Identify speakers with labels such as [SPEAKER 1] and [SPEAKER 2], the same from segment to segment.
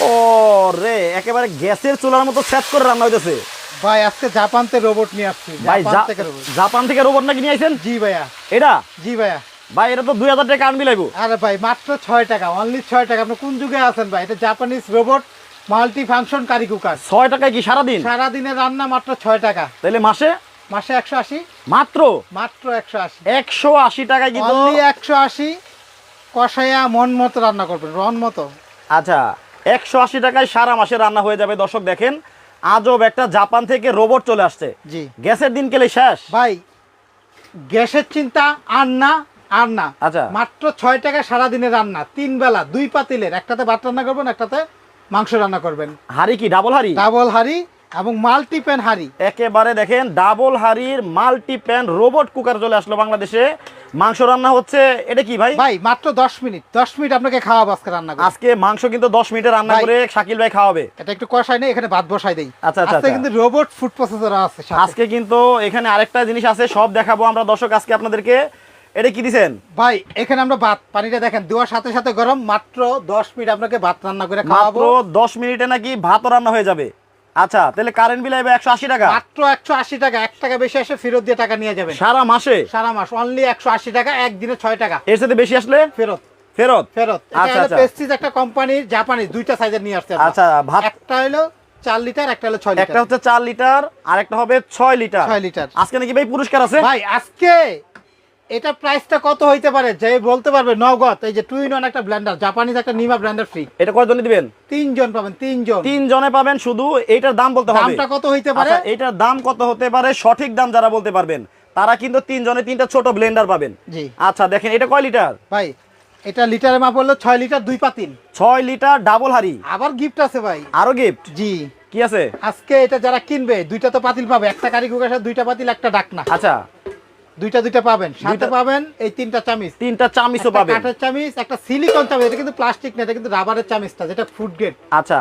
[SPEAKER 1] ও রে একেবারে গ্যাসের চুলার মতো সেট করে রান্না হইতেছে।
[SPEAKER 2] ভাই আজকে জাপান থেকে রোবট নিয়ে আসছি।
[SPEAKER 1] ভাই
[SPEAKER 2] জাপান থেকে রোবট
[SPEAKER 1] নাকি নিয়ে আইছেন?
[SPEAKER 2] জি ভাইয়া।
[SPEAKER 1] এটা?
[SPEAKER 2] জি ভাইয়া।
[SPEAKER 1] ভাই এটা তো দুই হাজার টাকা আনবি লাগবো।
[SPEAKER 2] আরে ভাই মাত্র ছয় টাকা অনলি ছয় টাকা। আপনি কোন যুগে আছেন ভাই? এটা Japanese robot multi function curry cooker
[SPEAKER 1] ছয় টাকায় কি সারাদিন?
[SPEAKER 2] সারাদিনের রান্না মাত্র ছয় টাকা।
[SPEAKER 1] তাহলে মাসে?
[SPEAKER 2] মাসে একশো আশি।
[SPEAKER 1] মাত্র?
[SPEAKER 2] মাত্র একশো আশি।
[SPEAKER 1] একশো আশি টাকায় কিন্তু
[SPEAKER 2] একশো আশি কষাইয়া মন মতো রান্না করবেন রন মতো।
[SPEAKER 1] আচ্ছা। একশো আশি টাকায় সারা মাসে রান্না হয়ে যাবে। দর্শক দেখেন আজব একটা জাপান থেকে রোবট চলে আসছে।
[SPEAKER 2] জি।
[SPEAKER 1] গ্যাসের দিন কেলে শেষ।
[SPEAKER 2] ভাই গ্যাসের চিন্তা আর না আর না।
[SPEAKER 1] আচ্ছা।
[SPEAKER 2] মাত্র ছয় টাকা সারাদিনের রান্না তিন বেলা দুই পাতিলের। একটাতে ভাত রান্না করবেন একটাতে মাংস রান্না করবেন।
[SPEAKER 1] হাড়ি কি ডাবল হাড়ি?
[SPEAKER 2] ডাবল হাড়ি এবং মাল্টি প্যান হাড়ি।
[SPEAKER 1] একেবারে দেখেন ডাবল হাড়ির মাল্টি প্যান রোবট কুকার চলে আসলো বাংলাদেশে। মাংস রান্না হচ্ছে এটা কি ভাই?
[SPEAKER 2] ভাই মাত্র দশ মিনিট। দশ মিনিট আপনাকে খাওয়াবো আজকে রান্না করে।
[SPEAKER 1] আজকে মাংস কিন্তু দশ মিনিটে রান্না করে শাকিল ভাই খাওয়াবে।
[SPEAKER 2] এটা একটু কষাই নেই এখানে ভাত বসাই দেই।
[SPEAKER 1] আচ্ছা, আচ্ছা,
[SPEAKER 2] আজকে
[SPEAKER 1] আচ্ছা।
[SPEAKER 2] কিন্তু রোবট ফুড প্রসেসর আছে
[SPEAKER 1] আজকে কিন্তু এখানে আরেকটা জিনিস আছে সব দেখাবো আমরা দর্শক আজকে আপনাদেরকে। এটা কি দিছেন?
[SPEAKER 2] ভাই এখানে আমরা ভাত পানিটা দেখেন দেওয়ার সাথে সাথে গরম মাত্র দশ মিনিট আপনাকে ভাত রান্না করে
[SPEAKER 1] মাত্র
[SPEAKER 2] খাওয়াবো
[SPEAKER 1] দশ মিনিটে নাকি ভাত রান্না হয়ে যাবে। আচ্ছা তাহলে কারেন্ট বিল আইবে একশো আশি টাকা।
[SPEAKER 2] মাত্র একশো আশি টাকা এক টাকা বেশি ফেরত দিয়ে টাকা নিয়ে যাবেন।
[SPEAKER 1] সারা মাসে?
[SPEAKER 2] সারা মাস অনলি একশো আশি টাকা একদিনে ছয় টাকা।
[SPEAKER 1] এর সাথে বেশি আসলে?
[SPEAKER 2] ফেরত।
[SPEAKER 1] ফেরত?
[SPEAKER 2] ফেরত।
[SPEAKER 1] আচ্ছা, আচ্ছা।
[SPEAKER 2] পেস্টিজ একটা কোম্পানির জাপানি দুইটা সাইজের নিয়ে আসছে
[SPEAKER 1] আচ্ছা ভাত
[SPEAKER 2] একটা হলো চার লিটার একটা হলো ছয়
[SPEAKER 1] একটা হচ্ছে চার লিটার আর একটা হবে ছয় লিটার
[SPEAKER 2] ছয় লিটার
[SPEAKER 1] আজকে নাকি ভাই পুরস্কার আছে?
[SPEAKER 2] ভাই আজকে এটা প্রাইসটা কত হইতে পারে? যে বলতে পারবে নগদ এই যে টু ইন ওয়ান একটা ব্লেন্ডার জাপানিজ একটা নিমা ব্লেন্ডার ফ্রি
[SPEAKER 1] এটা কয়জনে দিবেন?
[SPEAKER 2] তিনজন পাবেন তিনজন।
[SPEAKER 1] তিন জনে পাবেন শুধু এইটার দাম বলতে হবে।
[SPEAKER 2] দামটা কত হইতে পারে?
[SPEAKER 1] আচ্ছা এইটার দাম কত হতে পারে? সঠিক দাম যারা বলতে পারবেন তারা কিন্তু তিন জনে তিনটা ছোট ব্লেন্ডার পাবেন।
[SPEAKER 2] জি।
[SPEAKER 1] আচ্ছা দেখেন এটা কয় লিটার
[SPEAKER 2] ভাই এটা লিটারে মাপ হলো ছয় লিটার দুই পাতিল।
[SPEAKER 1] ছয় লিটার ডাবল হাড়ি।
[SPEAKER 2] আবার গিফট আছে ভাই।
[SPEAKER 1] আরও গিফট
[SPEAKER 2] জি।
[SPEAKER 1] কি আছে?
[SPEAKER 2] আজকে এটা যারা কিনবে দুইটা তো পাতিল পাবে একটা কারি কুকার দুইটা পাতিল একটা ডাকনা।
[SPEAKER 1] আচ্ছা।
[SPEAKER 2] দুইটা দুইটা পাবেন সাথে পাবেন এই তিনটা চামিচ।
[SPEAKER 1] তিনটা চামিচও পাবেন।
[SPEAKER 2] কাঠের চামিচ একটা সিলিকন চামিচ এটা কিন্তু প্লাস্টিক না এটা কিন্তু রাবারের চামিচটা যেটা ফুড গ্রেড
[SPEAKER 1] আচ্ছা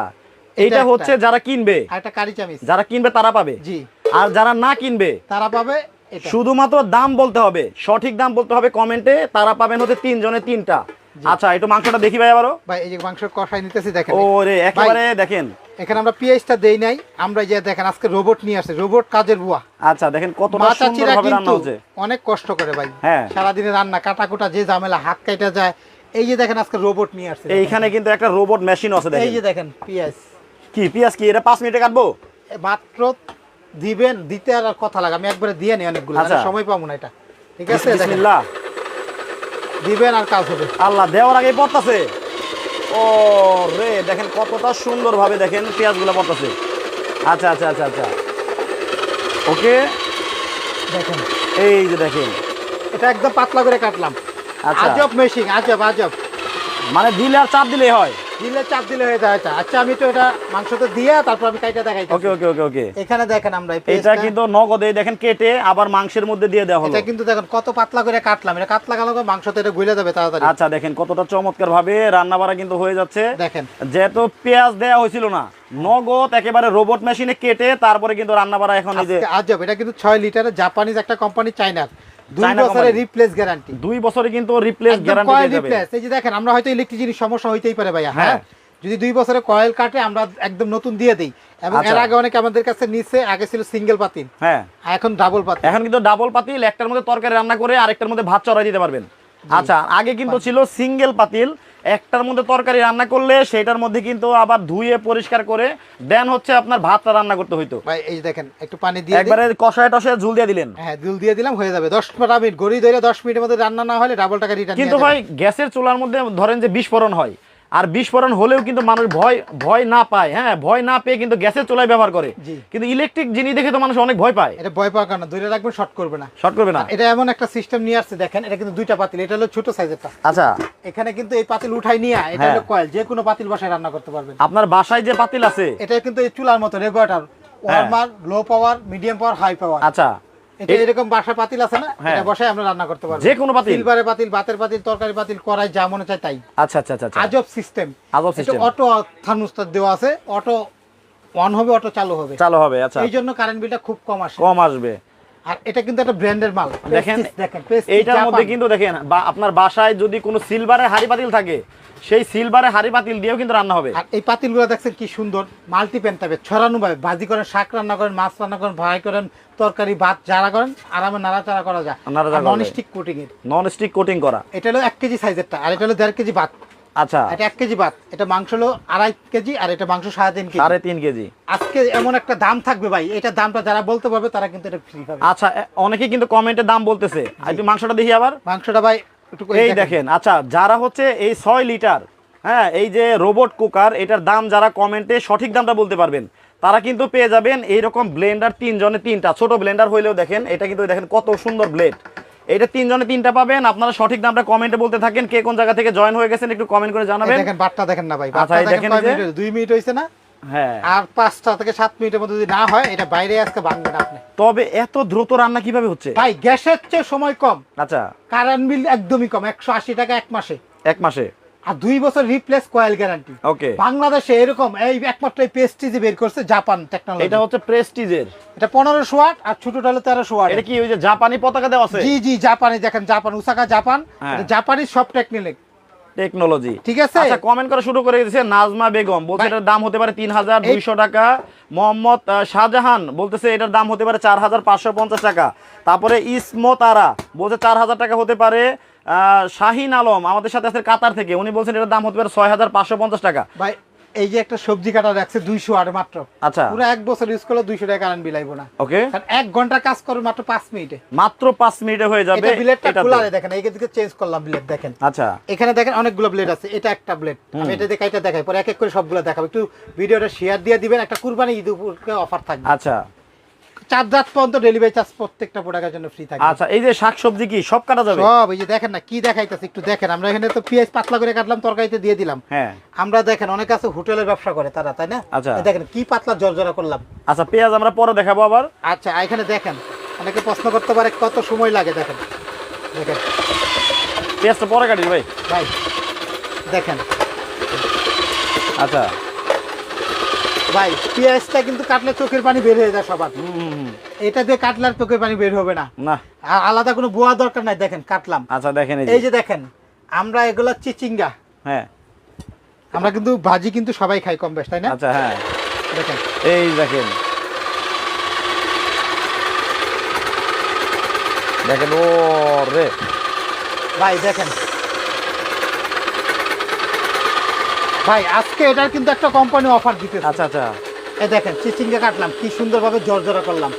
[SPEAKER 2] এটা
[SPEAKER 1] এইটা হচ্ছে যারা কিনবে।
[SPEAKER 2] আর একটা কারি চামিচ।
[SPEAKER 1] যারা কিনবে তারা পাবে।
[SPEAKER 2] জি।
[SPEAKER 1] আর যারা না কিনবে
[SPEAKER 2] তারা পাবে এটা।
[SPEAKER 1] শুধুমাত্র দাম বলতে হবে সঠিক দাম বলতে হবে কমেন্টে তারা পাবেন হচ্ছে তিন জনে তিনটা। আচ্ছা একটু মাংসটা দেখি ভাই আবারও।
[SPEAKER 2] ভাই এই যে মাংস কষাই নিতেছি দেখেন।
[SPEAKER 1] ও রে একেবারে দেখেন।
[SPEAKER 2] এখানে আমরা পিএইচটা দেই নাই আমরা যে দেখেন আজকে রোবট নিয়ে আসছে রোবট কাজের বুয়া।
[SPEAKER 1] আচ্ছা দেখেন কতটা
[SPEAKER 2] মা
[SPEAKER 1] সুন্দর ভাবে রান্না
[SPEAKER 2] কিন্তু
[SPEAKER 1] হচ্ছে।
[SPEAKER 2] অনেক কষ্ট করে ভাই।
[SPEAKER 1] হ্যাঁ।
[SPEAKER 2] সারাদিনে রান্না কাটা কুটা যে ঝামেলা হাত কাটা যায়। এই যে দেখেন আজকে রোবট নিয়ে আসছে।
[SPEAKER 1] এইখানে কিন্তু একটা রোবট মেশিন আছে দেখেন।
[SPEAKER 2] এই যে দেখেন পিএস
[SPEAKER 1] কি পিয়াজ কি? এটা পাঁচ মিনিটে কাটবো?
[SPEAKER 2] মাত্র দিবেন দিতে আর কথা লাগে। আমি একবারে দিয়ে নি অনেকগুলো
[SPEAKER 1] আচ্ছা।
[SPEAKER 2] মানে সময় পাবো না এটা। ঠিক আছে
[SPEAKER 1] বিসমিল্লাহ।
[SPEAKER 2] দিবেন আর কাজ হবে।
[SPEAKER 1] আল্লাহ দেওয়ার আগে পড়তাছে। ও রে দেখেন কতটা সুন্দরভাবে দেখেন পেঁয়াজগুলো পড়তাছে। আচ্ছা আচ্ছা আচ্ছা আচ্ছা। ওকে?
[SPEAKER 2] দেখেন।
[SPEAKER 1] এই যে দেখেন।
[SPEAKER 2] এটা একদম পাতলা করে কাটলাম।
[SPEAKER 1] আচ্ছা।
[SPEAKER 2] আজব মেশিং আজব আজব।
[SPEAKER 1] মানে দিলে আর চাপ দিলেই হয়।
[SPEAKER 2] দিলে চাপ দিলে হয়ে যায় আচ্ছা আমি তো এটা দিয়ে তারপর আমি কাইটা দেখাই
[SPEAKER 1] ওকে ওকে ওকে ওকে।
[SPEAKER 2] এখানে দেখেন আমরা
[SPEAKER 1] এটা কিন্তু নগদে দেখেন কেটে আবার মাংসের মধ্যে দিয়ে দেওয়া হলো।
[SPEAKER 2] এটা কিন্তু দেখেন কত পাতলা করে কাটলাম। এটা কাতলা কালো মাংস তো এটা গুলে যাবে তাড়াতাড়ি।
[SPEAKER 1] আচ্ছা দেখেন কতটা চমৎকার ভাবে রান্না বাড়া কিন্তু হয়ে যাচ্ছে।
[SPEAKER 2] দেখেন।
[SPEAKER 1] যেহেতু পেঁয়াজ দেওয়া হয়েছিল না নগদ একেবারে রোবট মেশিনে কেটে তারপরে কিন্তু রান্না বাড়া এখন
[SPEAKER 2] এটা কিন্তু ছয় লিটারের জাপানিজ একটা কোম্পানি চাইনার দুই বছরের রিপ্লেস গ্যারান্টি
[SPEAKER 1] দুই বছরে কিন্তু রিপ্লেস গ্যারান্টি
[SPEAKER 2] কয়েল
[SPEAKER 1] দিয়ে যাবে।
[SPEAKER 2] রিপ্লেস এই যে দেখেন আমরা হয়তো ইলেকট্রিসিটির সমস্যা হইতেই পারে ভাইয়া
[SPEAKER 1] হ্যাঁ।
[SPEAKER 2] হ্যাঁ। যদি দুই বছরে কয়েল কাটে আমরা একদম নতুন দিয়ে দিই। এবং
[SPEAKER 1] আচ্ছা।
[SPEAKER 2] এর আগে অনেকে আমাদের কাছে নিচে আগে ছিল সিঙ্গেল পাতিল।
[SPEAKER 1] হ্যাঁ।
[SPEAKER 2] এখন ডাবল পাতিল।
[SPEAKER 1] এখন কিন্তু ডাবল পাতিল একটার মধ্যে তরকারি রান্না করে আরেকটার মধ্যে ভাত চড়াই দিতে পারবেন। আচ্ছা আগে কিন্তু ছিল সিঙ্গেল পাতিল একটার মধ্যে তরকারি রান্না করলে সেটার মধ্যে কিন্তু আবার ধুয়ে পরিষ্কার করে দেন হচ্ছে আপনার ভাতটা রান্না করতে হইতো।
[SPEAKER 2] ভাই এই যে দেখেন একটু পানি দিয়ে।
[SPEAKER 1] একবারে কষায় টষায় ঝুল দিয়ে দিলেন।
[SPEAKER 2] হ্যাঁ ঝুল দিয়ে দিলাম হয়ে যাবে। দশ মিনিট গড়ি ধরে দশ মিনিটের মধ্যে রান্না না হলে ডাবল টাকা রিটার্ন
[SPEAKER 1] কিন্তু ভাই গ্যাসের চুলার মধ্যে ধরেন যে বিস্ফোরণ হয় আর বিস্ফোরণ হলেও কিন্তু মানুষ ভয় ভয় না পায় হ্যাঁ? ভয় না পেয়ে কিন্তু গ্যাসের চুলায় ব্যবহার করে। কিন্তু ইলেকট্রিক জিনিস দেখে তো মানুষ অনেক ভয় পায়।
[SPEAKER 2] এটা ভয় পাওয়ার কারণে ধরে রাখবেন শর্ট করবে না।
[SPEAKER 1] শর্ট করবে না।
[SPEAKER 2] এটা এমন একটা সিস্টেম নিয়ে আসছে দেখেন এটা কিন্তু দুইটা পাতিল এটা হলো ছোট সাইজেরটা
[SPEAKER 1] আচ্ছা।
[SPEAKER 2] এখানে কিন্তু এই পাতিল উঠাই নিয়ে এটা
[SPEAKER 1] হ্যাঁ।
[SPEAKER 2] হলো কয়েল যে কোনো পাতিল বসায় রান্না করতে পারবেন।
[SPEAKER 1] আপনার বাসায় যে পাতিল আছে?
[SPEAKER 2] এটা কিন্তু এই চুলার মতো regulator warmer low power medium power high power
[SPEAKER 1] আচ্ছা।
[SPEAKER 2] এটা এরকম বাসা পাতিল আছে না?
[SPEAKER 1] হ্যাঁ।
[SPEAKER 2] এটা বসায় আমরা রান্না করতে পারব।
[SPEAKER 1] যে কোনো পাতিল?
[SPEAKER 2] সিলভারের পাতিল ভাতের পাতিল তরকারি পাতিল কড়াই যা মনে চায় তাই।
[SPEAKER 1] আচ্ছা আচ্ছা আচ্ছা আচ্ছা।
[SPEAKER 2] আজব সিস্টেম
[SPEAKER 1] আজব system।
[SPEAKER 2] অটো থার্মোস্টার দেওয়া আছে। অটো অন হবে অটো চালু হবে।
[SPEAKER 1] চালু হবে আচ্ছা।
[SPEAKER 2] এই জন্য কারেন্ট বিলটা খুব কম আসে।
[SPEAKER 1] কম আসবে।
[SPEAKER 2] আর এটা কিন্তু একটা ব্র্যান্ডের মাল।
[SPEAKER 1] দেখেন
[SPEAKER 2] Prestige দেখেন Prestige
[SPEAKER 1] এইটার মধ্যে কিন্তু দেখেন আপনার বাসায় যদি কোনো সিলভারের হাড়ি পাতিল থাকে সেই সিলভারের হাড়ি পাতিল দিয়েও কিন্তু রান্না হবে।
[SPEAKER 2] আর এই পাতিলগুলো দেখছেন কি সুন্দর। মাল্টি প্যান ছড়ানো ভাবে। ভাজি করেন শাক রান্না করেন মাছ রান্না করেন ফ্রাই করেন তরকারি ভাত যারা করেন আরামে নাড়াচাড়া করা যায়। নন স্টিক কোটিং এর।
[SPEAKER 1] নন স্টিক কোটিং করা।
[SPEAKER 2] এটা হলো এক কেজি সাইজেরটা আর এটা হলো দেড় কেজি ভাত।
[SPEAKER 1] আচ্ছা।
[SPEAKER 2] এটা এক কেজি ভাত এটা মাংস হলো আড়াই কেজি আর এটা মাংস সাড়ে তিন কেজি।
[SPEAKER 1] সাড়ে তিন কেজি।
[SPEAKER 2] আজকে এমন একটা দাম থাকবে ভাই এটা দামটা যারা বলতে পারবে তারা কিন্তু এটা ফ্রি পাবে।
[SPEAKER 1] আচ্ছা অনেকে কিন্তু কমেন্টে দাম বলতেছে। একটু মাংসটা দেখি আবার।
[SPEAKER 2] মাংসটা ভাই একটু
[SPEAKER 1] এই
[SPEAKER 2] দেখেন।
[SPEAKER 1] দেখেন আচ্ছা যারা হচ্ছে এই ছয় লিটার হ্যাঁ এই যে রোবট কুকার এটার দাম যারা কমেন্টে সঠিক দামটা বলতে পারবেন। তারা কিন্তু পেয়ে যাবেন এইরকম ব্লেন্ডার তিনজনে তিনটা। ছোট ব্লেন্ডার হইলেও দেখেন এটা কিন্তু দেখেন কত সুন্দর ব্লেড এটা তিনজনে তিনটা পাবেন। আপনারা সঠিক দামটা কমেন্টে বলতে থাকেন কে কোন জায়গা থেকে জয়েন হয়ে গেছেন একটু কমেন্ট করে জানাবেন।
[SPEAKER 2] দেখেন বাটটা দেখেন না ভাই
[SPEAKER 1] আচ্ছা,
[SPEAKER 2] দেখেন মিনিট? দুই মিনিট হয়েছে না?
[SPEAKER 1] হ্যাঁ।
[SPEAKER 2] আর পাঁচটা থেকে সাত মিনিটের মধ্যে যদি না হয় এটা বাইরে আজকে ভাঙবেন আপনি।
[SPEAKER 1] তবে এত দ্রুত রান্না কীভাবে হচ্ছে?
[SPEAKER 2] ভাই গ্যাসের চেয়ে সময় কম।
[SPEAKER 1] আচ্ছা।
[SPEAKER 2] কারেন্ট বিল একদমই কম একশো আশি টাকা এক মাসে।
[SPEAKER 1] এক মাসে?
[SPEAKER 2] আর দুই বছর রিপ্লেস কয়েল গ্যারান্টি
[SPEAKER 1] ওকে
[SPEAKER 2] বাংলাদেশে এরকম এই একমাত্র এই পেস্টিজে বের করছে জাপান টেকনোলজি
[SPEAKER 1] এটা হচ্ছে প্রেস্টিজের
[SPEAKER 2] এটা পনেরোশো ওয়াট আর ছোটটা হলো তেরোশো ওয়াট
[SPEAKER 1] এটা কি ওই যে জাপানি পতাকা দেওয়া আছে?
[SPEAKER 2] জি জি জাপানি দেখেন জাপান উসাকা জাপান। এটা জাপানি সব টেকনিক
[SPEAKER 1] টেকনোলজি
[SPEAKER 2] ঠিক আছে?
[SPEAKER 1] আচ্ছা কমেন্ট করা শুরু করে দিয়েছে নাজমা বেগম বলছে এটার দাম হতে পারে তিন হাজার দুইশো টাকা। মোহাম্মদ শাহজাহান বলতেছে এটার দাম হতে পারে চার হাজার পাঁচশো পঞ্চাশ টাকা। তারপরে ইসমতারা বলছে চার হাজার টাকা হতে পারে। শাহিন আলম আমাদের সাথে আছে কাতার থেকে। উনি বলছেন এটার দাম হতে পারে ছয় হাজার পাঁচশো পঞ্চাশ টাকা।
[SPEAKER 2] ভাই এই যে একটা সবজি কাটা রাখছে দুইশো ওয়াট মাত্র।
[SPEAKER 1] আচ্ছা।
[SPEAKER 2] পুরো এক বছর ইউজ করলে দুইশো টাকা কারেন্ট বিলাইবো না।
[SPEAKER 1] ওকে
[SPEAKER 2] এক ঘণ্টা কাজ করবে মাত্র পাঁচ মিনিটে।
[SPEAKER 1] মাত্র পাঁচ মিনিটে হয়ে যাবে
[SPEAKER 2] ব্লেডটা খোলা দেখেন এই দিকে চেঞ্জ করলাম ব্লেড দেখেন।
[SPEAKER 1] আচ্ছা।
[SPEAKER 2] এখানে দেখেন অনেকগুলো ব্লেড আছে এটা একটা ব্লেড আমি এটা দেখে এটা দেখাই পরে এক এক করে সবগুলো দেখাবো। একটু ভিডিওটা শেয়ার দিয়ে দিবেন একটা কুরবানি ঈদ উপলক্ষে অফার থাকবে।
[SPEAKER 1] আচ্ছা।
[SPEAKER 2] চার রাত পর্যন্ত ডেলিভারি চার্জ প্রত্যেকটা প্রোডাক্টের জন্য ফ্রি থাকবে।
[SPEAKER 1] আচ্ছা এই যে শাকসবজি কি সব কাটা যাবে?
[SPEAKER 2] সব এই যে দেখেন না কি দেখাইতেছে একটু দেখেন। আমরা এখানে তো পেঁয়াজ পাতলা করে কাটলাম তরকারিতে দিয়ে দিলাম।
[SPEAKER 1] হ্যাঁ।
[SPEAKER 2] আমরা দেখেন অনেক আছে হোটেলের ব্যবসা করে তারা তাই না?
[SPEAKER 1] আচ্ছা।
[SPEAKER 2] দেখেন কি পাতলা জর্জরা করলাম।
[SPEAKER 1] আচ্ছা পেঁয়াজ আমরা পরে দেখাবো আবার।
[SPEAKER 2] আচ্ছা এখানে দেখেন অনেকে প্রশ্ন করতে পারে কত সময় লাগে দেখেন। দেখেন।
[SPEAKER 1] পেঁয়াজটা পরে কাটিস ভাই।
[SPEAKER 2] ভাই দেখেন।
[SPEAKER 1] আচ্ছা।
[SPEAKER 2] ভাই পেঁয়াজটা কিন্তু কাটলে চোখের পানি বের হয়ে যায় সবার।
[SPEAKER 1] হুম।
[SPEAKER 2] এটা দিয়ে কাটলে আর চোখের পানি বের হবে না।
[SPEAKER 1] না।
[SPEAKER 2] আলাদা কোনো বোয়া দরকার নাই দেখেন কাটলাম।
[SPEAKER 1] আচ্ছা দেখেন এই যে।
[SPEAKER 2] দেখেন আমরা এগুলা চিচিঙ্গা।
[SPEAKER 1] হ্যাঁ।
[SPEAKER 2] আমরা কিন্তু ভাজি কিন্তু সবাই খাই কম বেশ তাই না?
[SPEAKER 1] আচ্ছা হ্যাঁ।
[SPEAKER 2] দেখেন।
[SPEAKER 1] এই দেখেন। দেখেন ও রে।
[SPEAKER 2] ভাই দেখেন। ভাই আজকে এটার কিন্তু একটা কোম্পানি অফার দিতে
[SPEAKER 1] আচ্ছা আচ্ছা।
[SPEAKER 2] এই দেখেন চিচিঙ্গা কাটলাম কি সুন্দরভাবে জর্জরা করলাম।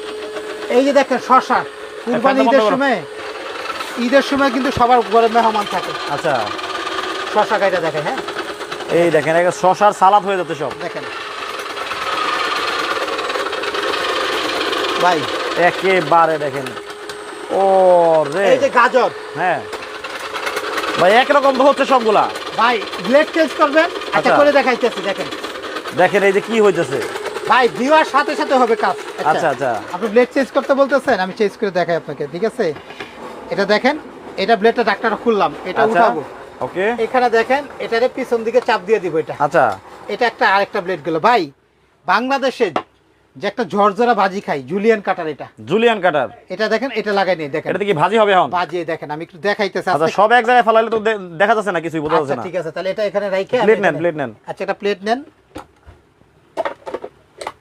[SPEAKER 2] এই যে দেখেন শশা কুরবানি ঈদের সময় ঈদের সময় কিন্তু সবার ঘরে মেহমান থাকে।
[SPEAKER 1] আচ্ছা।
[SPEAKER 2] শশা কাইটা দেখেন হ্যাঁ?
[SPEAKER 1] এই দেখেন একটা শশার সালাদ হয়ে যাচ্ছে সব।
[SPEAKER 2] দেখেন। ভাই।
[SPEAKER 1] একেবারে দেখেন। ও রে।
[SPEAKER 2] এই যে গাজর।
[SPEAKER 1] হ্যাঁ। ভাই একরকম তো হচ্ছে সবগুলা।
[SPEAKER 2] ভাই ব্লেড চেঞ্জ করবেন? একটা
[SPEAKER 1] আচ্ছা।
[SPEAKER 2] করে দেখাইতেছি দেখেন।
[SPEAKER 1] দেখেন এই যে কি হইতেছে।
[SPEAKER 2] ভাই দেওয়ার সাথে সাথে হবে কাজ।
[SPEAKER 1] আচ্ছা আচ্ছা
[SPEAKER 2] আপনি ব্লেড চেঞ্জ করতে বলতেছেন আমি চেঞ্জ করে দেখাই আপনাকে ঠিক আছে? এটা দেখেন এটা ব্লেডটা ডাক্তার খুললাম এটা
[SPEAKER 1] আচ্ছা।
[SPEAKER 2] উঠাবো।
[SPEAKER 1] ওকে
[SPEAKER 2] এখানে দেখেন এটারে পিছন দিকে চাপ দিয়ে দিব এটা।
[SPEAKER 1] আচ্ছা।
[SPEAKER 2] এটা একটা আরেকটা ব্লেড গেল। ভাই বাংলাদেশে যে একটা ঝরঝরা ভাজি খাই জুলিয়ান কাটার এটা।
[SPEAKER 1] জুলিয়ান কাটার
[SPEAKER 2] এটা দেখেন এটা লাগাই নিয়ে দেখেন।
[SPEAKER 1] এটাতে কি ভাজি হবে এখন?
[SPEAKER 2] বাজিয়ে দেখেন আমি একটু দেখাইতেছি।
[SPEAKER 1] আচ্ছা সব এক জায়গায় ফেলাইলে তো দেখা যাচ্ছে না কিছুই বোঝা
[SPEAKER 2] আচ্ছা
[SPEAKER 1] যাচ্ছে না।
[SPEAKER 2] ঠিক আছে তাহলে এটা এখানে রাইখে
[SPEAKER 1] প্লেট নেন প্লেট নেন।
[SPEAKER 2] আচ্ছা এটা প্লেট নেন।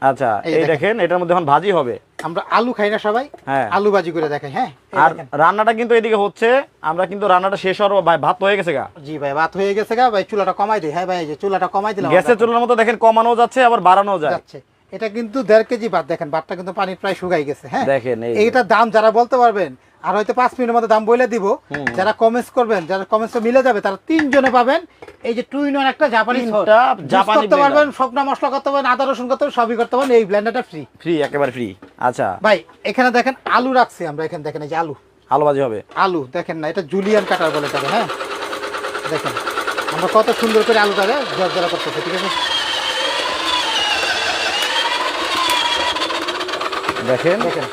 [SPEAKER 1] আচ্ছা
[SPEAKER 2] এই। দেখেন।
[SPEAKER 1] এটার মধ্যে এখন ভাজি হবে।
[SPEAKER 2] আমরা আলু খাই না সবাই
[SPEAKER 1] হ্যাঁ।
[SPEAKER 2] আলু ভাজি করে দেখাই হ্যাঁ?
[SPEAKER 1] আর রান্নাটা কিন্তু এদিকে হচ্ছে আমরা কিন্তু রান্নাটা শেষ হওয়ার ভাই ভাত হয়ে গেছে গা।
[SPEAKER 2] জি ভাই ভাত হয়ে গেছে গা ভাই চুলাটা কমাই দিই হ্যাঁ ভাই এই যে চুলাটা কমাই দিলাম
[SPEAKER 1] গ্যাসের চুলার মতো দেখেন কমানো যাচ্ছে আবার বাড়ানো
[SPEAKER 2] যাচ্ছে। এটা কিন্তু দেড় কেজি ভাত দেখেন ভাতটা কিন্তু পানি প্রায় শুকাই গেছে হ্যাঁ?
[SPEAKER 1] দেখেন এই
[SPEAKER 2] এইটার দাম যারা বলতে পারবেন আর হয়তো পাঁচ মিনিটের মধ্যে দাম বলে দিব। যারা কমেন্টস করবেন যারা কমেন্টস মিলে যাবে তারা তিনজনে পাবেন এই যে টু ইন ওয়ান একটা জাপানি
[SPEAKER 1] জাপানি
[SPEAKER 2] করতে পারবেন শুকনো মশলা করতে পারবেন আদা রসুন করতে পারবেন সবই করতে পারবেন এই ব্লেন্ডারটা ফ্রি
[SPEAKER 1] ফ্রি একেবারে ফ্রি আচ্ছা।
[SPEAKER 2] ভাই এখানে দেখেন আলু রাখছি আমরা এখানে দেখেন এই যে আলু।
[SPEAKER 1] আলু ভাজি হবে?
[SPEAKER 2] আলু দেখেন না এটা জুলিয়ান কাটার বলে তাকে হ্যাঁ? দেখেন আমরা কত সুন্দর করে আলুটাকে জর্জরা করতেছি ঠিক আছে?
[SPEAKER 1] দেখেন।
[SPEAKER 2] দেখেন।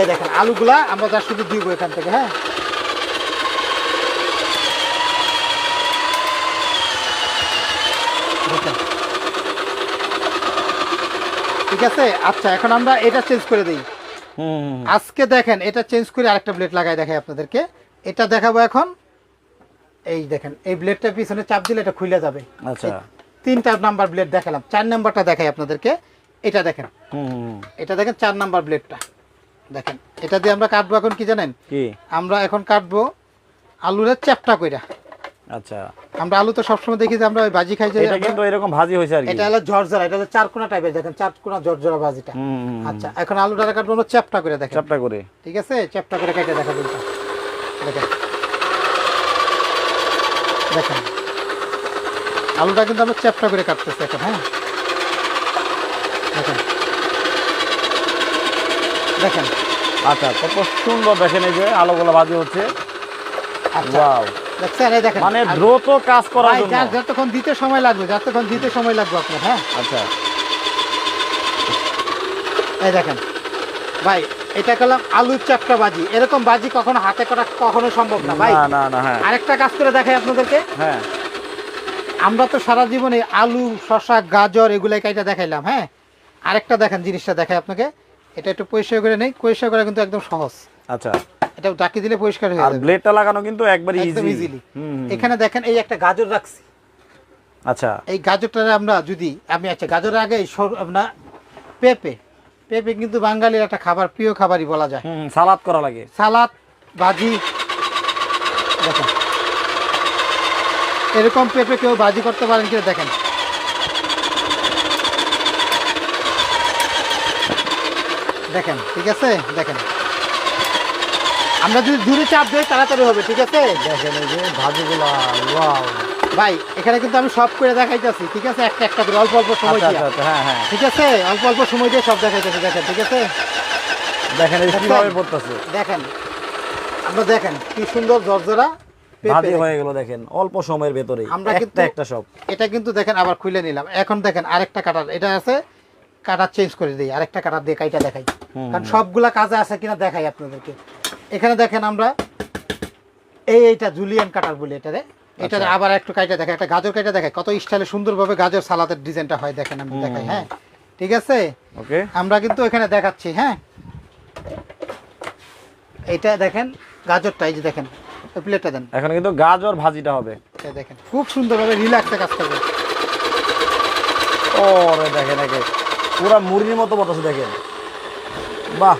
[SPEAKER 2] এই দেখেন আলুগুলা আমরা যা শুধু দিব এখান থেকে হ্যাঁ? ঠিক আছে? আচ্ছা এখন আমরা এটা চেঞ্জ করে দিই। আজকে দেখেন এটা চেঞ্জ করে আরেকটা ব্লেড লাগাই দেখাই আপনাদেরকে। এটা দেখাবো এখন। এই দেখেন এই ব্লেডটা পিছনে চাপ দিলে এটা খুলে যাবে।
[SPEAKER 1] আচ্ছা।
[SPEAKER 2] তিনটা নাম্বার ব্লেড দেখালাম। চার নাম্বারটা দেখাই আপনাদেরকে। এটা দেখেন। এটা দেখেন চার নাম্বার ব্লেডটা দেখেন এটা দিয়ে আমরা কাটবো এখন কি জানেন? আমরা এখন কাটবো আলুরের চ্যাপটা কইরা।
[SPEAKER 1] আচ্ছা।
[SPEAKER 2] আমরা আলু তো সবসময় দেখি যে আমরা ওই ভাজি খাই যে
[SPEAKER 1] এটা কিন্তু এরকম ভাজি হয়েছে আর
[SPEAKER 2] এটা হলো ঝরঝরা এটা হলো চারকোনা টাইপের দেখেন চারকোনা ঝরঝরা ভাজিটা। আচ্ছা এখন আলুটা কাটবো আমরা চ্যাপটা করে দেখেন।
[SPEAKER 1] চাপটা করে।
[SPEAKER 2] ঠিক আছে? চ্যাপটা করে কেটে দেখাবো এটা। দেখেন। দেখেন। আলুটা কিন্তু আমরা চ্যাপটা করে কাটতেছি এখন হ্যাঁ? দেখেন। দেখেন।
[SPEAKER 1] আচ্ছা কত সুন্দর দেখেন এই যে আলোগুলো ভাজি হচ্ছে।
[SPEAKER 2] আচ্ছা
[SPEAKER 1] ওয়াও মানে দ্রুত কাজ করার
[SPEAKER 2] ভাই,
[SPEAKER 1] জন্য।
[SPEAKER 2] যতক্ষণ দিতে সময় লাগবে যতক্ষণ দিতে সময় লাগবে আপনার হ্যাঁ?
[SPEAKER 1] আচ্ছা।
[SPEAKER 2] এই দেখেন। ভাই এটা করলাম আলুর চাপটা বাজি। এরকম বাজি কখনো হাতে করা কখনো সম্ভব না ভাই।
[SPEAKER 1] না না না হ্যাঁ।
[SPEAKER 2] আরেকটা কাজ করে দেখাই আপনাদেরকে।
[SPEAKER 1] হ্যাঁ।
[SPEAKER 2] আমরা তো সারা জীবনে আলু শশা গাজর এগুলাই কাইটা দেখাইলাম হ্যাঁ? আরেকটা দেখেন জিনিসটা দেখাই আপনাকে। এটা একটু পরিষ্কার করে নেই পরিষ্কার করা কিন্তু একদম সহজ।
[SPEAKER 1] আচ্ছা।
[SPEAKER 2] এটা ডাকি দিলে পরিষ্কার হয়ে
[SPEAKER 1] আর
[SPEAKER 2] যাবে।
[SPEAKER 1] ব্লেডটা লাগানো কিন্তু একবারে ইজি
[SPEAKER 2] ইজিলি। এখানে দেখেন এই একটা গাজর রাখছি।
[SPEAKER 1] আচ্ছা।
[SPEAKER 2] এই গাজরটা আমরা যদি আমি আচ্ছা গাজরের আগে আপনার পেঁপে পেঁপে কিন্তু বাঙালির একটা খাবার প্রিয় খাবারই বলা যায়।
[SPEAKER 1] সালাদ করা লাগে।
[SPEAKER 2] সালাদ ভাজি দেখেন। এরকম পেঁপে কেউ ভাজি করতে পারেন কিনা দেখেন। দেখেন ঠিক আছে? দেখেন। আমরা যদি দূরে চাপ দিই তাড়াতাড়ি হবে ঠিক আছে?
[SPEAKER 1] দেখেন এই যে ভাজিগুলো ওয়াও।
[SPEAKER 2] ভাই এখানে কিন্তু আমি সব করে দেখাইতেছি ঠিক আছে? একটা একটা করে অল্প অল্প সময়
[SPEAKER 1] আচ্ছা
[SPEAKER 2] দিয়ে।
[SPEAKER 1] আচ্ছা আচ্ছা, হ্যাঁ হ্যাঁ।
[SPEAKER 2] ঠিক আছে? অল্প অল্প সময় দিয়ে সব দেখাইতেছি দেখেন ঠিক আছে?
[SPEAKER 1] দেখেন এই? কীভাবে পড়তেছে।
[SPEAKER 2] দেখেন আমরা দেখেন কি সুন্দর জর্জরা
[SPEAKER 1] ভাজি হয়ে গেল দেখেন অল্প সময়ের ভেতরেই
[SPEAKER 2] আমরা
[SPEAKER 1] একটা
[SPEAKER 2] কিন্তু-
[SPEAKER 1] একটা সব।
[SPEAKER 2] এটা কিন্তু দেখেন আবার খুলে নিলাম। এখন দেখেন আরেকটা কাটার এটা আছে কাটার চেঞ্জ করে দিই আরেকটা কাটার দিয়ে কাইটা দেখাই। কারণ সবগুলা কাজে আছে কিনা দেখাই আপনাদেরকে। এখানে দেখেন আমরা এই এইটা জুলিয়ান কাটার বলি এটারে। এটা
[SPEAKER 1] আচ্ছা।
[SPEAKER 2] আবার একটু কাইটা দেখাই একটা গাজর কাইটা দেখাই। কত স্টাইলে সুন্দরভাবে গাজর সালাদের ডিজাইনটা হয় দেখেন আমি দেখাই হ্যাঁ? ঠিক আছে?
[SPEAKER 1] ওকে।
[SPEAKER 2] আমরা কিন্তু এখানে দেখাচ্ছি হ্যাঁ? এটা দেখেন গাজরটা এই যে দেখেন প্লেটটা দেন।
[SPEAKER 1] এখন কিন্তু গাজর ভাজিটা হবে।
[SPEAKER 2] এই দেখেন খুব সুন্দরভাবে রিল্যাক্সে কাজ করবে।
[SPEAKER 1] ওরে দেখেন একে। পুরা মুড়ির মতো বলতেছে দেখেন। বাহ।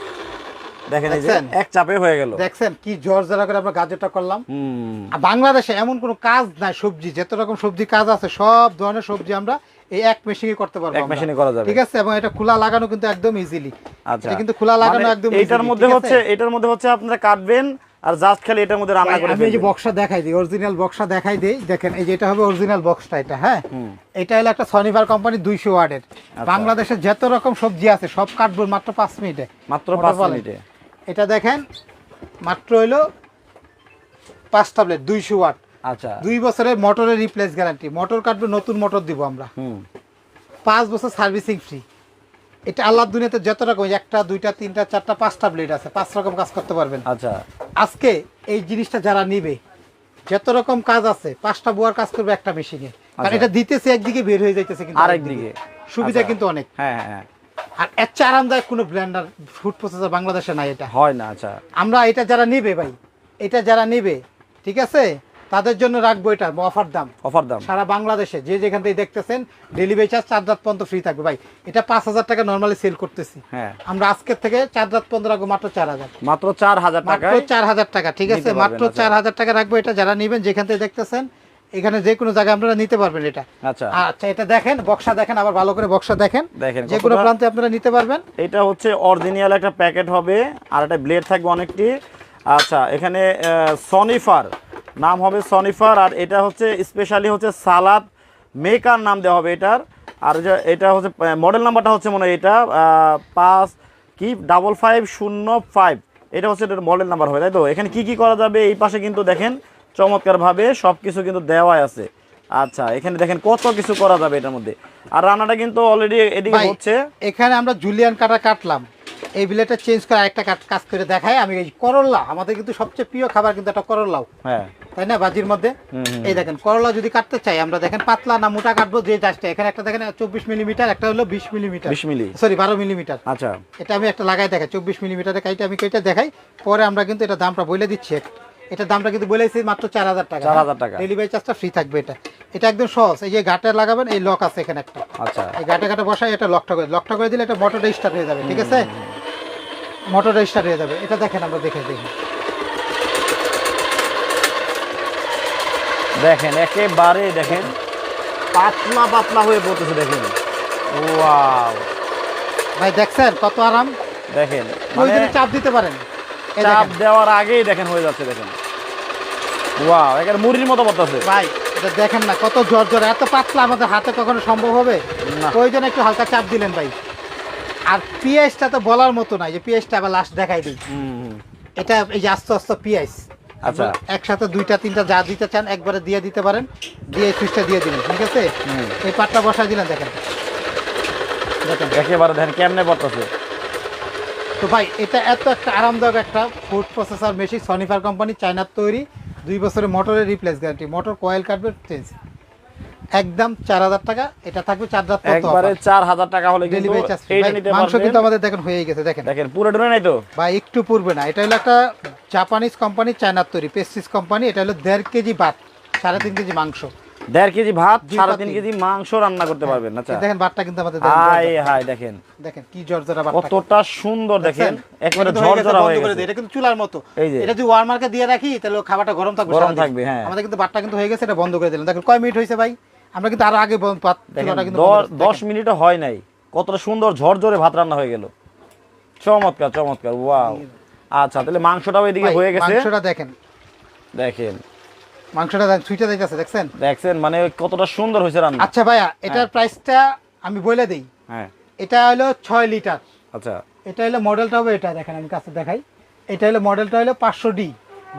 [SPEAKER 1] দেখেন এই যে
[SPEAKER 2] দেখছেন?
[SPEAKER 1] এক চাপে হয়ে গেল।
[SPEAKER 2] দেখছেন কি জোর করে আমরা গাজরটা করলাম? বাংলাদেশে এমন কোনো কাজ নাই সবজি যত রকম সবজি কাজ আছে সব ধরনের সবজি আমরা এই এক মেশিনে করতে পারব
[SPEAKER 1] এক মেশিনে করা যাবে।
[SPEAKER 2] ঠিক আছে? এবং এটা খোলা লাগানো কিন্তু একদম ইজিলি
[SPEAKER 1] আচ্ছা।
[SPEAKER 2] কিন্তু খোলা লাগানো
[SPEAKER 1] মানে
[SPEAKER 2] একদম
[SPEAKER 1] এইটার মধ্যে হচ্ছে এটার মধ্যে হচ্ছে আপনারা কাটবেন আর জাস্ট খালি এটার মধ্যে রান্না করে
[SPEAKER 2] আমি এই যে বক্সটা দেখাই দিই অরিজিনাল বক্সটা দেখাই দিই। দেখেন এই যে এটা হবে অরিজিনাল বক্সটা এটা হ্যাঁ। এটা হলো একটা সনিভার কোম্পানি দুইশো ওয়ার্ডের
[SPEAKER 1] আচ্ছা।
[SPEAKER 2] বাংলাদেশে যত রকম সবজি আছে সব কাটবো মাত্র পাঁচ মিনিটে।
[SPEAKER 1] মাত্র
[SPEAKER 2] মোটর
[SPEAKER 1] পাঁচ মিনিটে।
[SPEAKER 2] এটা দেখেন মাত্র হইল পাঁচ ট্যাবলেট দুইশো ওয়াট।
[SPEAKER 1] আচ্ছা।
[SPEAKER 2] দুই বছরের মোটরের রিপ্লেস গ্যারান্টি মোটর কাটবে নতুন মোটর দিব আমরা।
[SPEAKER 1] হুম।
[SPEAKER 2] পাঁচ বছর সার্ভিসিং ফ্রি এটা আল্লাহ দুনিয়াতে যত রকম একটা দুইটা তিনটা চারটা পাঁচটা ব্লেড আছে পাঁচ রকম কাজ করতে পারবেন।
[SPEAKER 1] আচ্ছা।
[SPEAKER 2] আজকে এই জিনিসটা যারা নিবে যত রকম কাজ আছে পাঁচটা বুয়ার কাজ করবে একটা মেশিনে কারণ
[SPEAKER 1] আচ্ছা।
[SPEAKER 2] এটা দিতেছে একদিকে বের হয়ে যাইতেছে কিন্তু
[SPEAKER 1] আরেকদিকে।
[SPEAKER 2] সুবিধা
[SPEAKER 1] আচ্ছা।
[SPEAKER 2] কিন্তু অনেক।
[SPEAKER 1] হ্যাঁ হ্যাঁ, হ্যাঁ।
[SPEAKER 2] আর এর চেয়ে আরামদায়ক কোনো ব্লেন্ডার ফুড প্রসেসর বাংলাদেশে নাই এটা।
[SPEAKER 1] হয় না আচ্ছা।
[SPEAKER 2] আমরা এটা যারা নিবে ভাই এটা যারা নিবে ঠিক আছে? তাদের জন্য রাখব এটা অফার দাম।
[SPEAKER 1] অফার দাম।
[SPEAKER 2] সারা বাংলাদেশে যে যেখান থেকে দেখতেছেন ডেলিভারি চার্জ চার রাত পর্যন্ত ফ্রি থাকবে। ভাই এটা পাঁচ হাজার টাকা নর্মালি সেল করতেছি।
[SPEAKER 1] হ্যাঁ।
[SPEAKER 2] আমরা আজকের থেকে চার রাত পর্যন্ত রাখব মাত্র চার হাজার।
[SPEAKER 1] মাত্র চার হাজার টাকায়
[SPEAKER 2] চার হাজার টাকা ঠিক আছে? মাত্র
[SPEAKER 1] আচ্ছা।
[SPEAKER 2] চার হাজার টাকা রাখব এটা যারা নেবেন যেখান থেকে দেখতেছেন এখানে যে কোনো জায়গায় আপনারা নিতে পারবেন এটা।
[SPEAKER 1] আচ্ছা।
[SPEAKER 2] আচ্ছা এটা দেখেন বক্সা দেখেন আবার ভালো করে বক্সা দেখেন।
[SPEAKER 1] দেখেন
[SPEAKER 2] যে কোনো প্রান্তে আপনারা নিতে পারবেন।
[SPEAKER 1] এটা হচ্ছে অরিজিনাল একটা প্যাকেট হবে আর একটা ব্লেড থাকবে অনেকটি। আচ্ছা এখানে সনিফার নাম হবে সনিফার আর এটা হচ্ছে স্পেশালি হচ্ছে সালাদ মেকার নাম দেওয়া হবে এটার। আর এটা হচ্ছে মডেল নাম্বারটা হচ্ছে মনে হয় এটা পাঁচ কি ডাবল ফাইভ শূন্য ফাইভ এটা হচ্ছে এটার মডেল নাম্বার হবে তাই তো? এখানে কি কি করা যাবে? এই পাশে কিন্তু দেখেন চমৎকারভাবে সব কিছু কিন্তু দেওয়াই আছে। আচ্ছা এখানে দেখেন কত কিছু করা যাবে এটার মধ্যে। আর রান্নাটা কিন্তু অলরেডি এদিকে হচ্ছে।
[SPEAKER 2] এখানে আমরা জুলিয়ান কাটা কাটলাম। এই বিলেটটা চেঞ্জ করে আরেকটা কাজ করে দেখায় আমি এই করল্লা আমাদের কিন্তু সবচেয়ে প্রিয় খাবার কিন্তু একটা করল্লাও
[SPEAKER 1] হ্যাঁ।
[SPEAKER 2] তাই না বাজির মধ্যে। এই দেখেন করলা যদি কাটতে চাই আমরা দেখেন পাতলা না মোটা কাটবো যে জাস্টটা এখানে একটা দেখেন চব্বিশ মিলিমিটার একটা হলো বিশ মিলিমিটার।
[SPEAKER 1] 20 মিলি?
[SPEAKER 2] সরি বারো মিলিমিটার।
[SPEAKER 1] আচ্ছা।
[SPEAKER 2] এটা আমি একটা লাগাই দেখাই চব্বিশ মিলিমিটারের কাইটা আমি কেটে দেখাই পরে আমরা কিন্তু এটা দামটা বলে দিচ্ছি এটা দামটা কিন্তু বলেছি মাত্র চার হাজার টাকা।
[SPEAKER 1] 4,000 টাকা।
[SPEAKER 2] ডেলিভারি চার্জটা ফ্রি থাকবে এটা। এটা একদম সহজ এই যে ঘাটে লাগাবেন এই লক আছে এখানে একটা।
[SPEAKER 1] আচ্ছা।
[SPEAKER 2] এই ঘাটে গাটে বসাই এটা লকটা করে লকটা করে দিলে এটা মোটরটা স্টার্ট হয়ে যাবে ঠিক আছে? মোটরটা স্টার্ট হয়ে যাবে। এটা দেখেন আমরা দেখে দেখি।
[SPEAKER 1] দেখেন একেবারে দেখেন পাতলা পাতলা হয়ে পড়তেছে দেখেন। ওয়াও।
[SPEAKER 2] ভাই দেখছেন কত আরাম?
[SPEAKER 1] দেখেন মানে
[SPEAKER 2] চাপ দিতে পারেন।
[SPEAKER 1] চাপ দেওয়ার আগেই দেখেন হয়ে যাচ্ছে দেখেন। ওয়াও একেবারে মুড়ির মতো পড়তেছে।
[SPEAKER 2] ভাই এটা দেখেন না কত জ্বর জ্বর এত পাতলা আমাদের হাতে কখনো সম্ভব হবে?
[SPEAKER 1] না।
[SPEAKER 2] প্রয়োজনে একটু হালকা চাপ দিলেন ভাই। আর পিএইচটা তো বলার মতো নাই যে পিএইচটা আবার লাস্ট দেখাই দিই। এটা এই যে আস্তে আস্তে পিএইচ
[SPEAKER 1] আচ্ছা।
[SPEAKER 2] একসাথে দুইটা তিনটা যা দিতে চান একবারে দিয়ে দিতে পারেন। দিয়ে সুইচটা দিয়ে দিলেন ঠিক আছে? এই পাটটা বসাই দিলেন দেখেন। দেখেন।
[SPEAKER 1] একেবারে দেখেন কেমনে পড়তেছে।
[SPEAKER 2] তো ভাই এটা এত একটা আরামদায়ক একটা ফুড প্রসেসর মেশিন সনিফার কোম্পানি চায়নার তৈরি দুই বছরের মোটরের রিপ্লেস গ্যারান্টি মোটর কয়েল কাটবে চেঞ্জ একদম চার হাজার টাকা এটা থাকবে
[SPEAKER 1] একবারে টাকা হলে কিন্তু এইটা নিতে
[SPEAKER 2] মাংস কিন্তু আমাদের দেখেন হয়ে গেছে দেখেন।
[SPEAKER 1] দেখেন পুরো নাই তো?
[SPEAKER 2] একটু পূর্বে না এটা হলো একটা জাপানিজ কোম্পানি চায়নার তৈরি পেস্টিস কোম্পানি এটা হলো কেজি ভাত কেজি মাংস।
[SPEAKER 1] কেজি ভাত কেজি। মাংস রান্না করতে পারবেন আচ্ছা।
[SPEAKER 2] দেখেন ভাতটা কিন্তু আমাদের দেখেন
[SPEAKER 1] হাই হাই দেখেন।
[SPEAKER 2] দেখেন কি জর্জরা
[SPEAKER 1] কতটা সুন্দর দেখেন একবারে
[SPEAKER 2] এটা হয়ে গেছে, বন্ধ করে
[SPEAKER 1] গেছে।
[SPEAKER 2] এটা কিন্তু চুলার মতো। এটা যদি ওয়ার্মারকে দিয়ে রাখি তাহলে খাবারটা গরম থাকবে
[SPEAKER 1] গরম থাকবে, হ্যাঁ।
[SPEAKER 2] আমাদের কিন্তু ভাতটা কিন্তু হয়ে গেছে এটা বন্ধ করে দিলাম। দেখেন কয় মিনিট হয়েছে ভাই? আমরা কিন্তু আরও আগে
[SPEAKER 1] দশ-। মিনিটও হয় নাই। কতটা সুন্দর ঝরঝরে ভাত রান্না হয়ে গেল। চমৎকার চমৎকার ওয়াও। আচ্ছা তাহলে মাংসটাও এদিকে হয়ে গেছে।
[SPEAKER 2] মাংসটা দেখেন।
[SPEAKER 1] দেখেন।
[SPEAKER 2] মাংসটা দেখেন সুইটা দিতেছে দেখছেন?
[SPEAKER 1] দেখছেন মানে কতটা সুন্দর হয়েছে রান্না।
[SPEAKER 2] আচ্ছা ভাইয়া এটার প্রাইসটা আমি বলে দিই।
[SPEAKER 1] হ্যাঁ।
[SPEAKER 2] এটা হলো লিটার।
[SPEAKER 1] আচ্ছা।
[SPEAKER 2] এটা হলো মডেলটা হবে এটা দেখেন আমি কাছে দেখাই। এটা হলো মডেলটা হলো ডি।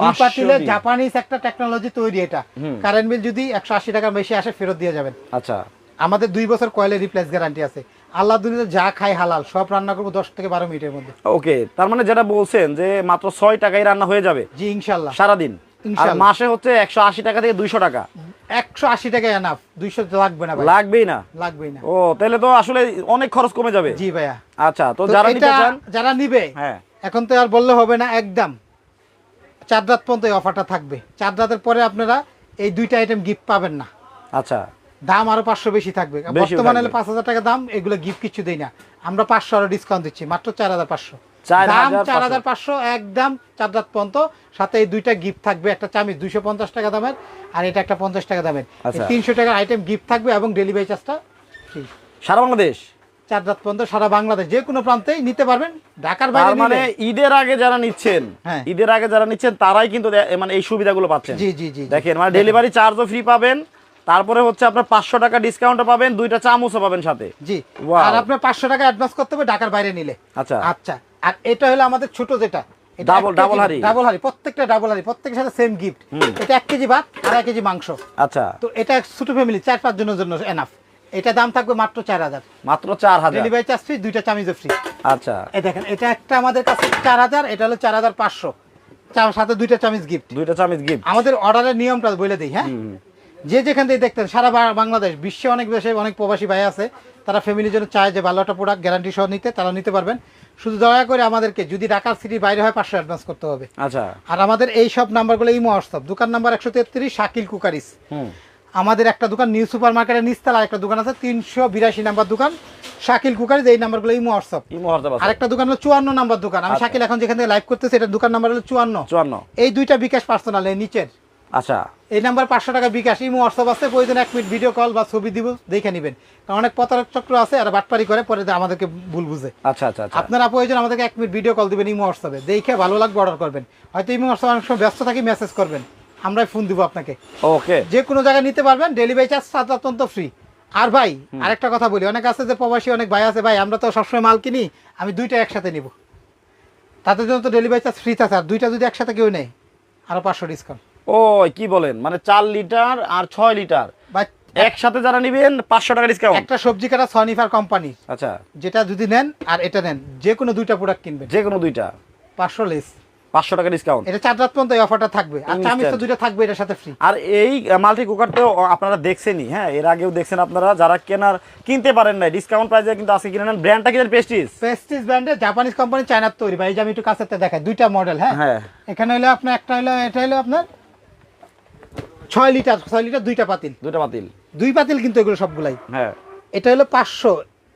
[SPEAKER 1] 500D
[SPEAKER 2] জাপানিজ একটা টেকনোলজি তৈরি এটা। কারেন্ট বিল যদি একশো আশি টাকার বেশি আসে ফেরত দিয়ে যাবেন।
[SPEAKER 1] আচ্ছা।
[SPEAKER 2] আমাদের দুই বছর কয়েলের রিপ্লেস গ্যারান্টি আছে। আল্লাহ দুনিয়াতে যা খাই হালাল সব রান্না করব দশ থেকে বারো মিনিটের মধ্যে।
[SPEAKER 1] ওকে তার মানে যেটা বলছেন যে মাত্র ছয় টাকায় রান্না হয়ে যাবে?
[SPEAKER 2] জি ইনশাল্লাহ
[SPEAKER 1] সারাদিন? মাসে হচ্ছে একশো আশি টাকা থেকে দুইশো টাকা?
[SPEAKER 2] একশো আশি টাকা এনাফ দুইশো লাগবে না
[SPEAKER 1] লাগবেই না?
[SPEAKER 2] লাগবেই না।
[SPEAKER 1] ও তাহলে তো আসলে অনেক খরচ কমে যাবে।
[SPEAKER 2] জি ভাইয়া।
[SPEAKER 1] আচ্ছা তো যারা
[SPEAKER 2] যারা নিবে
[SPEAKER 1] হ্যাঁ।
[SPEAKER 2] এখন তো আর বললে হবে না একদম। চার রাত পর্যন্ত এই অফারটা থাকবে। চার রাতের পরে আপনারা এই দুইটা আইটেম গিফট পাবেন না।
[SPEAKER 1] আচ্ছা।
[SPEAKER 2] দাম আরও পাঁচশো বেশি থাকবে। বর্তমানে। পাঁচ হাজার টাকা দাম এগুলো গিফট কিছু দেই না। আমরা পাঁচশো আরও ডিসকাউন্ট দিচ্ছি মাত্র চার হাজার পাঁচশো। দাম চার হাজার পাঁচশো। একদম চার রাত পর্যন্ত। সাথে এই দুইটা গিফট থাকবে একটা চামিচ দুইশো পঞ্চাশ টাকা দামের আর এটা একটা পঞ্চাশ টাকা দামের।
[SPEAKER 1] আচ্ছা।
[SPEAKER 2] তিনশো টাকার আইটেম গিফট থাকবে এবং ডেলিভারি চার্জটা
[SPEAKER 1] সারা বাংলাদেশ?
[SPEAKER 2] চার রাত পর্যন্ত সারা বাংলাদেশ যে কোনো প্রান্তেই নিতে পারবেন। ঢাকার বাইরে
[SPEAKER 1] মানে ঈদের আগে যারা নিচ্ছেন
[SPEAKER 2] হ্যাঁ।
[SPEAKER 1] ঈদের আগে যারা নিচ্ছেন তারাই কিন্তু মানে এই সুবিধাগুলো পাচ্ছেন।
[SPEAKER 2] জি জি জি।
[SPEAKER 1] দেখেন মানে ডেলিভারি চার্জও ফ্রি পাবেন তারপরে হচ্ছে আপনার পাঁচশো টাকা ডিসকাউন্টও পাবেন দুইটা চামচও পাবেন সাথে।
[SPEAKER 2] জি। আর আপনার পাঁচশো টাকা অ্যাডভান্স করতে হবে ঢাকার বাইরে নিলে।
[SPEAKER 1] আচ্ছা।
[SPEAKER 2] আচ্ছা। আর এটা হলো আমাদের ছোট যেটা।
[SPEAKER 1] হাঁড়ি।
[SPEAKER 2] ডাবল হাড়ি প্রত্যেকটা ডাবল হাড়ি প্রত্যেকের সাথে সেম গিফট এটা এক কেজি ভাত আর এক কেজি মাংস।
[SPEAKER 1] আচ্ছা।
[SPEAKER 2] তো এটা ছোট ফ্যামিলি চার পাঁচ জনের জন্য এনাফ এটা দাম থাকবে মাত্র চার হাজার।
[SPEAKER 1] মাত্র চার হাজার।
[SPEAKER 2] ডেলিভারি চার্জ ফ্রি দুইটা চামিজও ফ্রি
[SPEAKER 1] আচ্ছা।
[SPEAKER 2] এই দেখেন এটা একটা আমাদের কাছে চার হাজার এটা হলো চার হাজার পাঁচশো। চার- সাথে দুইটা চামিজ গিফট
[SPEAKER 1] দুইটা চামিজ গিফট
[SPEAKER 2] আমাদের অর্ডারের নিয়মটা বলে দিই হ্যাঁ? যে যেখান থেকে দেখতেন সারা বাংলাদেশ বিশ্বে অনেক দেশে অনেক প্রবাসী ভাই আছে তারা ফ্যামিলির জন্য চায় যে ভালো একটা প্রোডাক্ট গ্যারান্টি সহ নিতে তারা নিতে পারবেন। শুধু দয়া করে আমাদেরকে যদি ঢাকার সিটির বাইরে হয় পাঁচশো অ্যাডভান্স করতে হবে।
[SPEAKER 1] আচ্ছা।
[SPEAKER 2] আর আমাদের এই সব নাম্বারগুলো ইমো হোয়াটসঅ্যাপ দোকান নাম্বার একশো তেত্রিশ শাকিল কুকারিস।
[SPEAKER 1] হুম।
[SPEAKER 2] আমাদের একটা দোকান নিউ সুপার মার্কেটের নিস্তাল আর একটা দোকান আছে তিনশো বিরাশি নাম্বার দোকান। শাকিল কুকারিস এই নাম্বারগুলো ইমো হোয়াটসঅ্যাপ।
[SPEAKER 1] ইমো পারছে
[SPEAKER 2] আরেকটা দোকান হলো চুয়ান্ন নাম্বার দোকান। আমি
[SPEAKER 1] আচ্ছা।
[SPEAKER 2] শাকিল এখন যেখান থেকে লাইভ করতেছি এটার দোকান নাম্বার হলো চুয়ান্ন।
[SPEAKER 1] চুয়ান্ন।
[SPEAKER 2] এই দুইটা বিকাশ পার্সোনাল এই নিচের।
[SPEAKER 1] আচ্ছা।
[SPEAKER 2] এই নাম্বার পাঁচশো টাকা বিকাশ ইমো হোয়াটসঅ্যাপ আছে প্রয়োজন এক মিনিট ভিডিও কল বা ছবি দিব দেখে নেবেন। কারণ অনেক প্রতারক চক্র আছে আর বাটপারি করে পরে আমাদেরকে ভুল বুঝে।
[SPEAKER 1] আচ্ছা আচ্ছা আচ্ছা।
[SPEAKER 2] আপনারা প্রয়োজন আমাদেরকে এক মিনিট ভিডিও কল দিবেন ইমো হোয়াটসঅ্যাপে। দেখে ভালো লাগবে অর্ডার করবেন। হয়তো ইমো হোয়াটসঅ্যাপ অনেক সময় ব্যস্ত থাকি মেসেজ করবেন। আমরাই ফোন দিব আপনাকে।
[SPEAKER 1] ওকে
[SPEAKER 2] যে কোনো জায়গায় নিতে পারবেন ডেলিভারি চার্জ সাত অত্যন্ত ফ্রি আর ভাই আরেকটা কথা বলি অনেক আছে যে প্রবাসী অনেক ভাই আছে ভাই আমরা তো সবসময় মাল কিনি আমি দুইটা একসাথে নিব। তাদের জন্য তো ডেলিভারি চার্জ ফ্রি থাকে আর দুইটা যদি একসাথে কেউ নেই আরও পাঁচশো ডিসকাউন্ট
[SPEAKER 1] ও কি বলেন? মানে চার লিটার আর ছয় লিটার। একসাথে যারা নিবেন পাঁচশো টাকা ডিসকাউন্ট
[SPEAKER 2] একটা সবজি কাটা সনিফার কোম্পানি
[SPEAKER 1] আচ্ছা।
[SPEAKER 2] যেটা যদি নেন আর এটা নেন যে কোনো দুইটা প্রোডাক্ট কিনবেন।
[SPEAKER 1] যে কোনো দুইটা।
[SPEAKER 2] পাঁচশো লেস
[SPEAKER 1] পাঁচশো টাকা ডিসকাউন্ট
[SPEAKER 2] এটা চার রাত পর্যন্ত এই অফারটা থাকবে। আর চামিচ তো
[SPEAKER 1] Instant।
[SPEAKER 2] থাকবে এটার সাথে ফ্রি
[SPEAKER 1] আর এই মাল্টি কুকার তো আপনারা দেখছেনই হ্যাঁ? এর আগেও দেখছেন আপনারা যারা কেনার কিনতে পারেন না ডিসকাউন্ট প্রাইসে কিন্তু আজকে কিনে নেন। ব্র্যান্ডটা কিনেন পেস্টিস
[SPEAKER 2] ব্র্যান্ডের জাপানিজ কোম্পানি চায়নার তৈরি। ভাই যে আমি একটু কাছে দেখাই দুইটা মডেল হ্যাঁ?
[SPEAKER 1] হ্যাঁ।
[SPEAKER 2] এখানে হলো আপনার একটা হলো এটা হলো আপনার ছয় লিটার ছয় লিটার দুইটা পাতিল।
[SPEAKER 1] দুইটা বাতিল
[SPEAKER 2] দুই পাতিল কিন্তু এগুলো সবগুলাই।
[SPEAKER 1] হ্যাঁ।
[SPEAKER 2] এটা হলো পাঁচশো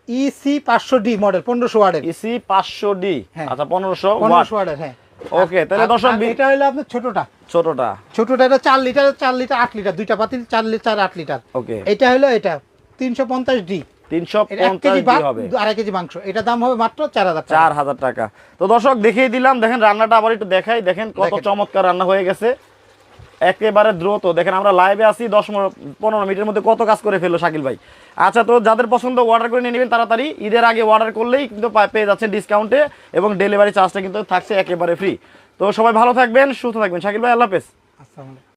[SPEAKER 2] ইসি পাঁচশো ডি মডেল পনেরোশো ওয়ার্ডের
[SPEAKER 1] ইসি পাঁচশো ডি
[SPEAKER 2] হ্যাঁ।
[SPEAKER 1] আচ্ছা পনেরোশো
[SPEAKER 2] পনেরোশো ওয়ার্ডের হ্যাঁ।
[SPEAKER 1] ওকে তাহলে দশম
[SPEAKER 2] এটা হলো আপনার ছোটটা।
[SPEAKER 1] ছোটটা।
[SPEAKER 2] ছোটটা এটা চার লিটার চার লিটার আট লিটার দুইটা পাতিল চার লিটার আট লিটার।
[SPEAKER 1] ওকে।
[SPEAKER 2] এটা হলো এটা তিনশো পঞ্চাশ ডি।
[SPEAKER 1] তিনশো
[SPEAKER 2] এক কেজি
[SPEAKER 1] ডি
[SPEAKER 2] ভাত
[SPEAKER 1] হবে।
[SPEAKER 2] আড়াই কেজি মাংস। এটা দাম হবে মাত্র চার হাজার
[SPEAKER 1] চার হাজার টাকা। তো দর্শক দেখিয়ে দিলাম দেখেন রান্নাটা আবার একটু দেখাই দেখেন কত চমৎকার রান্না হয়ে গেছে। একেবারে দ্রুত। দেখেন আমরা লাইভে আসি দশ পনেরো- মিনিটের মধ্যে কত কাজ করে ফেলল শাকিল ভাই। আচ্ছা তো যাদের পছন্দ অর্ডার করে নিয়ে নেবেন তাড়াতাড়ি। ঈদের আগে অর্ডার করলেই কিন্তু পেয়ে যাচ্ছে ডিসকাউন্টে এবং ডেলিভারি চার্জটা কিন্তু থাকছে একেবারে ফ্রি তো সবাই ভালো থাকবেন, সুস্থ থাকবেন। শাকিল ভাই, আল্লাহ হাফেজ।
[SPEAKER 2] আসসালামু আলাইকুম।